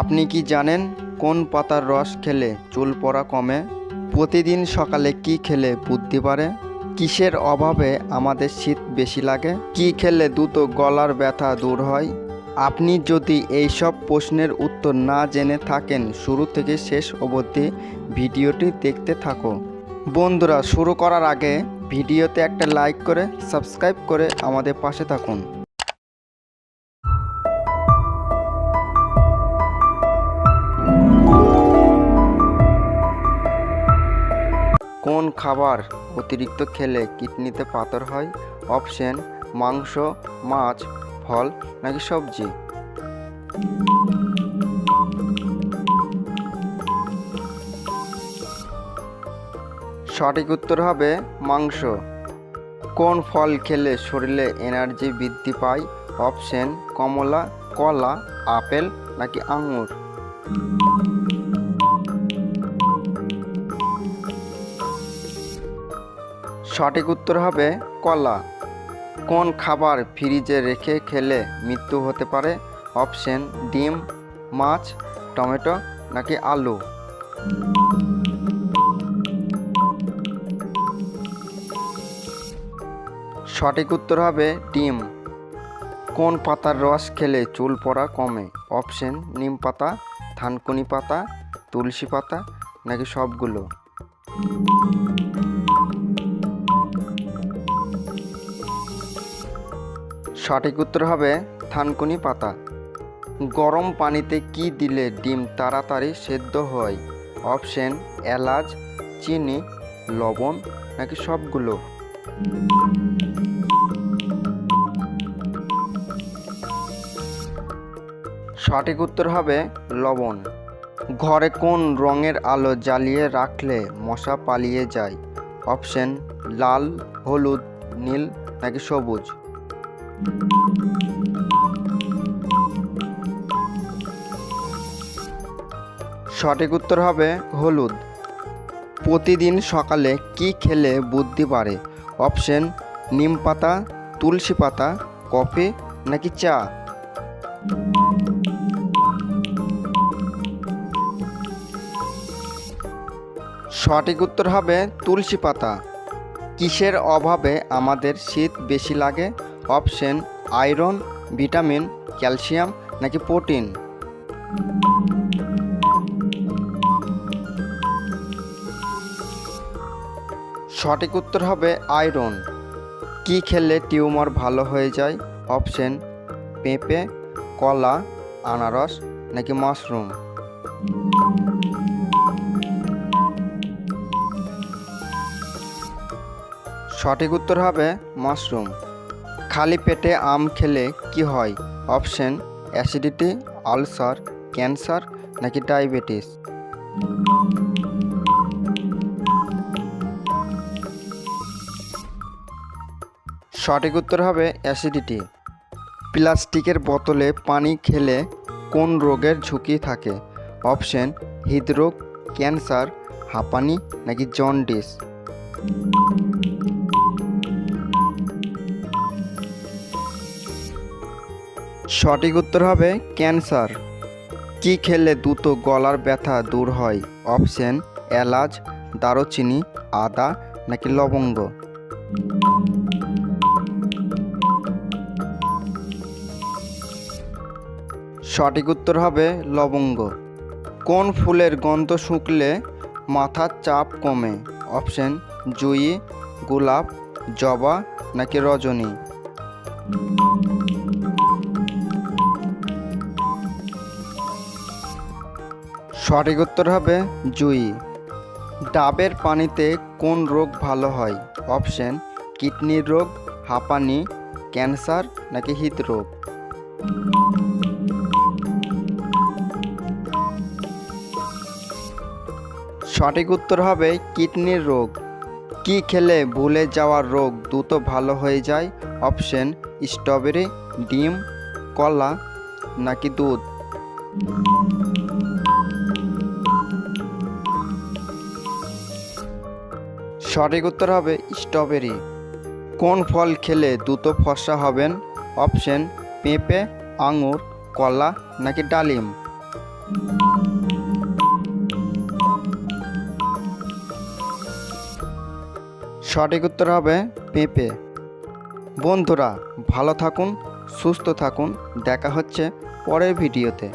আপনি কি জানেন কোন পাতার রস খেলে চুল পড়া কমে? প্রতিদিন সকালে কি খেলে বুদ্ধি বাড়ে? কিসের অভাবে আমাদের শীত বেশি লাগে? কি খেলে দ্রুত গলার ব্যথা দূর হয়? আপনি যদি এইসব প্রশ্নের উত্তর না জেনে থাকেন, শুরু থেকে শেষ অবধি ভিডিওটি দেখতে থাকো। বন্ধুরা, শুরু করার আগে ভিডিওতে একটা লাইক করে, সাবস্ক্রাইব করে আমাদের পাশে থাকুন। খাবার অতিরিক্ত খেলে কিডনিতে পাথর হয়? অপশন, মাংস, মাছ, ফল নাকি সবজি? সঠিক উত্তর হবে মাংস। কোন ফল খেলে শরীরে এনার্জি বৃদ্ধি পায়? অপশন, কমলা, কলা, আপেল নাকি আঙুর? সঠিক উত্তর হবে কলা। কোন খাবার ফ্রিজে রেখে খেলে মৃত্যু হতে পারে? অপশন ডিম, মাছ, টমেটো নাকি আলু? সঠিক উত্তর হবে ডিম। কোন পাতার রস খেলে চুল পড়া কমে? অপশন নিম পাতা থানকুনি পাতা, তুলসী পাতা নাকি সবগুলো? সঠিক উত্তর হবে থানকুনি পাতা। গরম পানিতে কি দিলে ডিম তাড়াতাড়ি সেদ্ধ হয়? অপশন, এলাচ, চিনি, লবণ নাকি সবগুলো? সঠিক উত্তর হবে লবণ। ঘরে কোন রঙের আলো জ্বালিয়ে রাখলে মশা পালিয়ে যায়? অপশন, লাল, হলুদ, নীল নাকি সবুজ? সঠিক উত্তর হবে হলুদ। প্রতিদিন সকালে কি খেলে বুদ্ধি বাড়ে? অপশন, নিম পাতা, তুলসী পাতা, কফি নাকি চা? সঠিক উত্তর হবে তুলসী পাতা। কিসের অভাবে আমাদের শীত বেশি লাগে? অপশন আয়রন, ভিটামিন, ক্যালসিয়াম নাকি প্রোটিন? সঠিক উত্তর হবে আয়রন। কি খেলে টিউমার ভালো হয়ে যায়? অপশন, পেঁপে, কলা, আনারস নাকি মাশরুম? সঠিক উত্তর হবে মাশরুম। খালি পেটে আম খেলে কি হয়? অপশন, অ্যাসিডিটি, আলসার, ক্যান্সার নাকি ডায়াবেটিস? সঠিক উত্তর হবে অ্যাসিডিটি। প্লাস্টিকের বোতলে পানি খেলে কোন রোগের ঝুঁকি থাকে? অপশন, হৃদরোগ, ক্যান্সার, হাঁপানি নাকি জন্ডিস? সঠিক উত্তর হবে ক্যান্সার। কি খেলে দ্রুত গলার ব্যথা দূর হয়? অপশন, এলাচ, দারুচিনি, আদা নাকি লবঙ্গ? সঠিক উত্তর হবে লবঙ্গ। কোন ফুলের গন্ধ শুকলে মাথার চাপ কমে? অপশন, জুঁই, গোলাপ, জবা নাকি রজনী? সঠিক উত্তর হবে জুঁই। ডাবের পানিতে কোন রোগ ভালো হয়? অপশন, কিডনির রোগ, হাঁপানি, ক্যান্সার নাকি হৃদরোগ? সঠিক উত্তর হবে কিডনির রোগ। কি খেলে ভুলে যাওয়ার রোগ দ্রুত ভালো হয়ে যায়? অপশন, স্ট্রবেরি, ডিম, কলা নাকি দুধ? সঠিক উত্তর হবে স্ট্রবেরি। কোন ফল খেলে দ্রুত ফর্সা হবেন? অপশন, পেঁপে, আঙুর, কলা নাকি ডালিম? সঠিক উত্তর হবে পেঁপে। বন্ধুরা, ভালো থাকুন, সুস্থ থাকুন। দেখা হচ্ছে পরের ভিডিওতে।